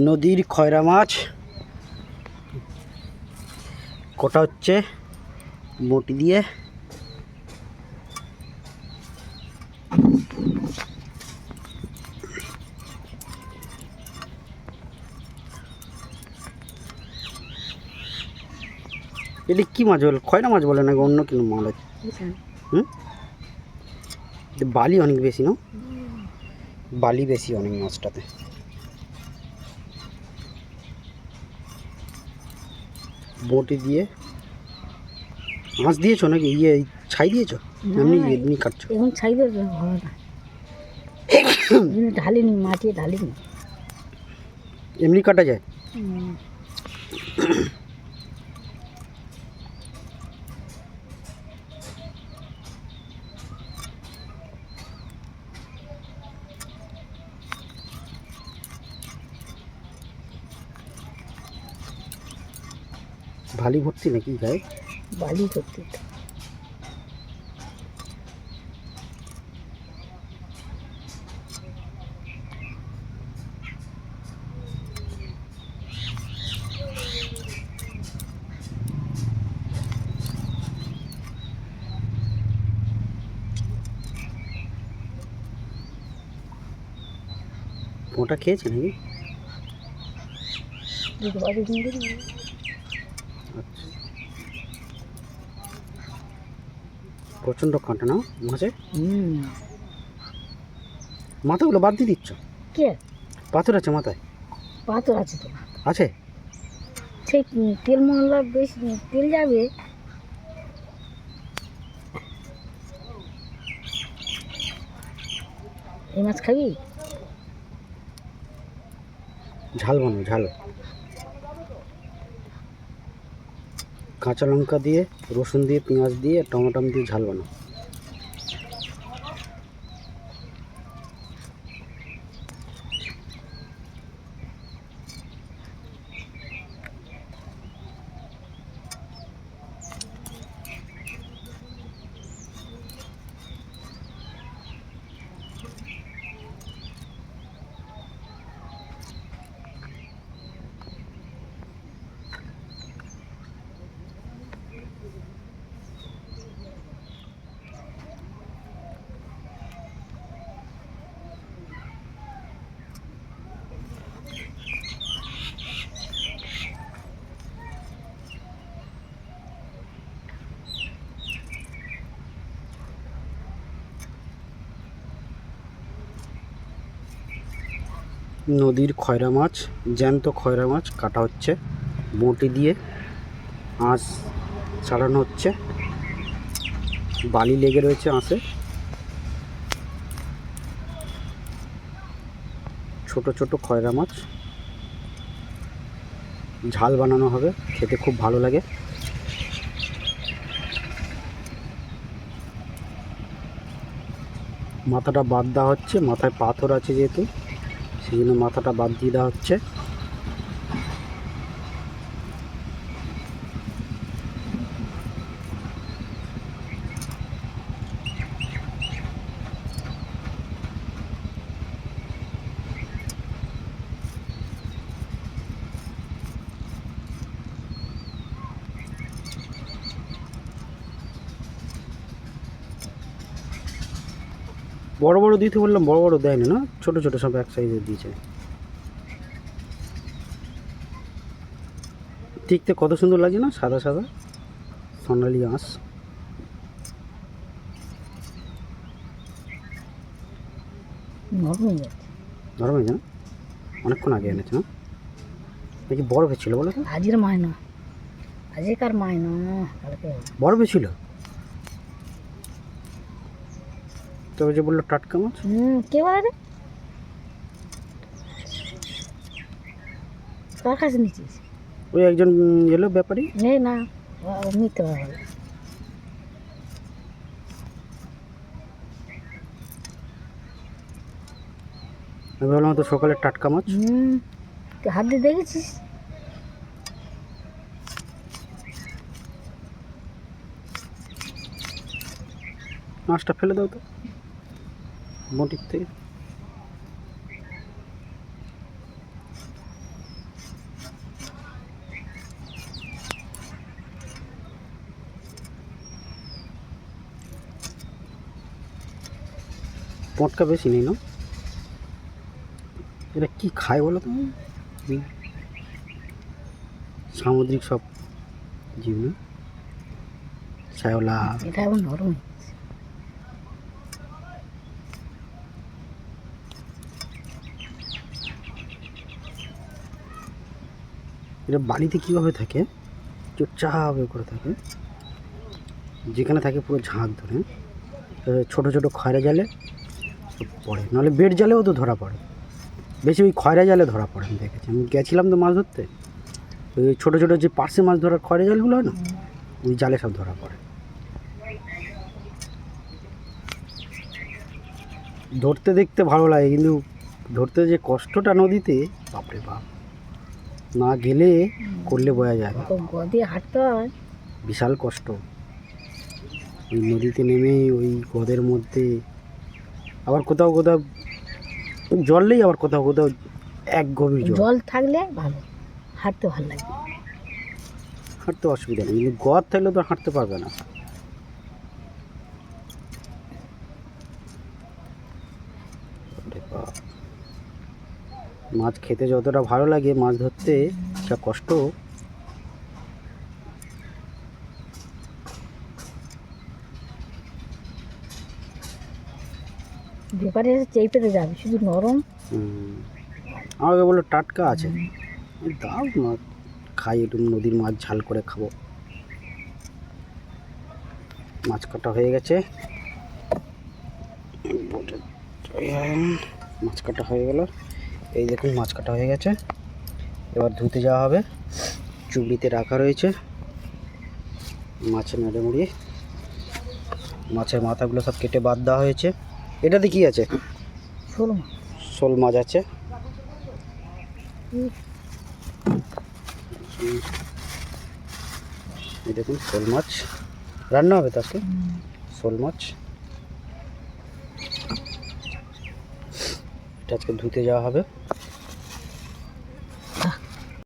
নদীর খয়রা মাছ। কোটা হচ্ছে? বটি দিয়ে। এটা কি মাছ বলে? খয়রা মাছ বলে নাকি অন্য কোনো মাছ? আছে হুম বালি অনেক বেশি, না? বালি বেশি অনেক মাছটাতে। বটি দিয়ে। মাছ দিয়েছ নাকি? ইয়ে ছাই দিয়েছ? এমনি এমনি কাটছো? এখন ছাই দিয়েছ হবে না ঢালিনি মাটিয়ে ঢালিনি। এমনি কাটা যায়? হুম। ভালি ভর্তি নাকি গায়ে বালি করতে তো। ওটা খেয়েছে নাকি দিতে পারি কিন্তু আচ্ছা প্রচণ্ড কাঁটা না মাছে মাথাগুলো বাদ দিয়ে দিচ্ছ? কে? পাথর আছে মাথায়? পাথর আছে তো। আছে? সেই তেল মশলা বেশি তেল যাবে। এই মাছ খাবি? ঝাল বানাও ঝাল। কাঁচা লঙ্কা দিয়ে রসুন দিয়ে পেঁয়াজ দিয়ে টমাটম দিয়ে ঝাল বানাও। নদীর খয়রা মাছ, জ্যান্ত খয়রা মাছ কাটা হচ্ছে। বঁটি দিয়ে আঁশ ছাড়ানো হচ্ছে। বালি লেগে রয়েছে আঁশে। ছোট ছোট খয়রা মাছ। ঝাল বানানো হবে, খেতে খুব ভালো লাগে। মাথাটা বাদ দেওয়া হচ্ছে, মাথায় পাথর আছে যেহেতু। সেই জন্য মাথাটা বাদ দিয়ে দেওয়া হচ্ছে। বড় বড় দিতে বললাম বড় বড় দেয়নি না? ছোট ছোট সব এক সাইজের দিয়েছে। দেখতে কত সুন্দর লাগছে না? সাদা সাদা। সোনালি আঁশ। নরম। হয়ে হয়েছে না? অনেকক্ষণ আগে এনেছে না? দেখি বরফ ছিল বলো তো? আজকের মায়না আজকের মায়না কালকে। বরফে ছিল? তবে যে বলল টাটকা মাছ? হুম কে বলে রে কার কাছে নিচ্ছিস? ওই একজন এলো ব্যাপারী? নেই না ও মিথ্যে আমি ভাবলাম তো সকালে টাটকা মাছ। হুম হাত দিয়ে দেখেছিস? মাছটা ফেলে দাও তো। মোটিভ থেকে। পটকা বেশি নেই, না? এটা কি খায় বলো তুমি সামুদ্রিক সব জীব শ্যাওলা এটা নরম। এটা বাড়িতে কীভাবে থাকে? চুপচাপ করে থাকে। যেখানে থাকে পুরো ঝাঁক ধরে। ছোট ছোট খয়রা জালে পড়ে। নাহলে বেড জালেও তো ধরা পড়ে। বেশি ওই খয়রা জালে ধরা পড়ে, আমি দেখেছি। আমি গেছিলাম তো মাছ ধরতে। ওই ছোটো ছোটো যে পার্শে মাছ ধরার খয়রা জালগুলো হয় না? ওই জালে সব ধরা পড়ে। ধরতে দেখতে ভালো লাগে, কিন্তু ধরতে যে কষ্টটা নদীতে, বাপরে বাপ। না গেলে করলে বোঝা যায়। গদি হাঁটতে হয়। বিশাল কষ্ট। ওই নদীতে নেমে ওই গদের মধ্যে আবার কোথাও কোথাও জল নেই আবার কোথাও কোথাও এক গভীর জল। জল থাকলে ভালো হাঁটতে ভালো লাগে। হাঁটতে অসুবিধা নেই কিন্তু গদ থাকলে তো হাঁটতে পারবে না বাপরে বাপ। মাছ খেতে যতটা ভালো লাগে মাছ ধরতে যা কষ্ট। ব্যাপারে চেপেতে যাবে শুধু নরম। আমাকে বলল টাটকা আছে। দাও না খাই একটু নদীর মাছ ঝাল করে খাব। মাছ কাটা হয়ে গেছে। মাছ কাটা হয়ে গেল। এই দেখুন মাছ কাটা হয়ে গেছে। এবার ধুতে যাওয়া হবে। চুবড়িতে রাখা রয়েছে। মাছের নেড়ে মুড়িয়ে মাছের মাথাগুলো সব কেটে বাদ দেওয়া হয়েছে। এটাতে কি আছে? শোল মাছ। শোল মাছ আছে। এই দেখুন শোল মাছ। রান্না হবে তো আজকে শোল মাছ। এটা আজকে ধুতে যাওয়া হবে।